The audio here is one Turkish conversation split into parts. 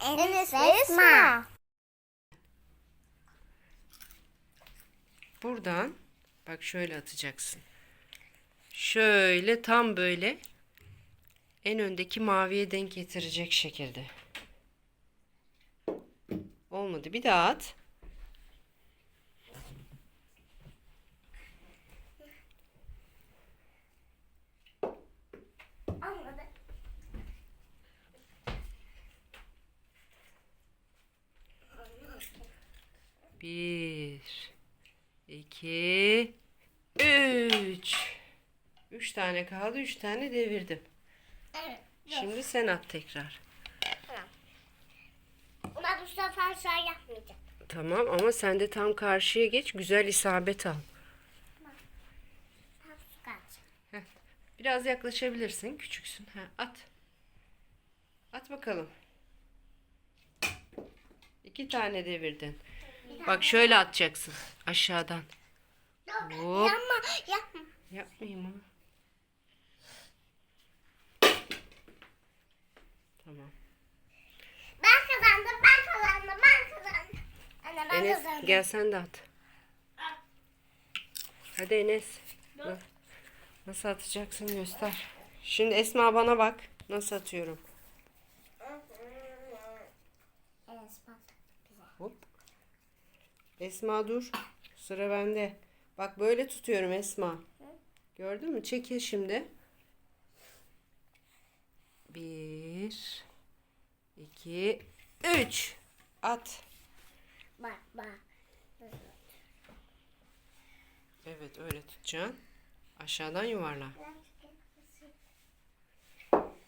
Enes Esma. Buradan bak şöyle atacaksın. Şöyle tam böyle en öndeki maviye denk getirecek şekilde. Olmadı. Bir daha at. Bir, iki, üç. Üç tane kaldı. Üç tane devirdim. Evet. Şimdi sen at tekrar. Ama bu sefer şey yapmayacağım. Tamam ama sen de tam karşıya geç. Güzel isabet al. Heh. Biraz yaklaşabilirsin. Küçüksün. Ha, at. At bakalım. İki tane devirdin. Bak şöyle atacaksın. Aşağıdan. Yok, Hop. yapma, yapma. Yapmayayım onu. Tamam. Ben kazandım, ben kazandım, ben kazandım. Anne ben Enes kazandım. gel sen de at. Hadi Enes. Na- Nasıl atacaksın göster. Şimdi Esma bana bak. Nasıl atıyorum. Enes bak. Hop. Esma dur. Sıra bende. Bak böyle tutuyorum Esma. Gördün mü? Çekil şimdi. Bir, iki, üç. At. Bak, bak. Evet öyle tutacaksın. Aşağıdan yuvarla.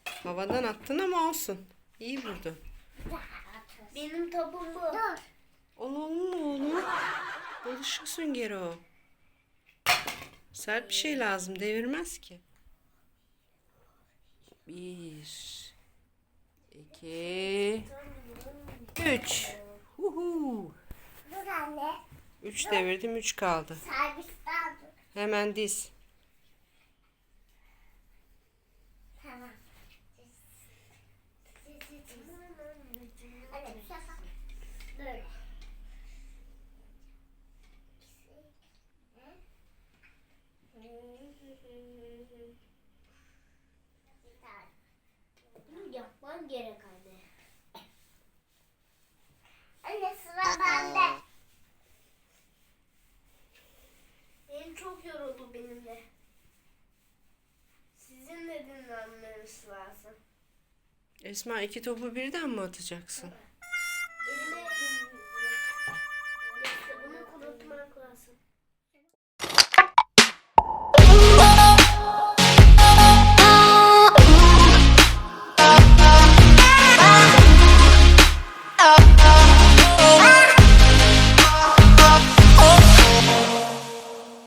Havadan attın ama olsun. İyi vurdun. Benim topum bu. Dur. Onun oğlum. Bulaşık süngeri o. Sert bir şey lazım. Devirmez ki. Bir. iki, Üç. Huhu. Dur anne. Üç devirdim. Üç kaldı. Servisten dur. Hemen diz. Tamam. Anne bu sefer böyle. Bunu gerek anne. Anne sıra bende. Benim çok yoruldu benim de. Sizin de dinlenmeniz lazım. Esma iki topu birden mi atacaksın?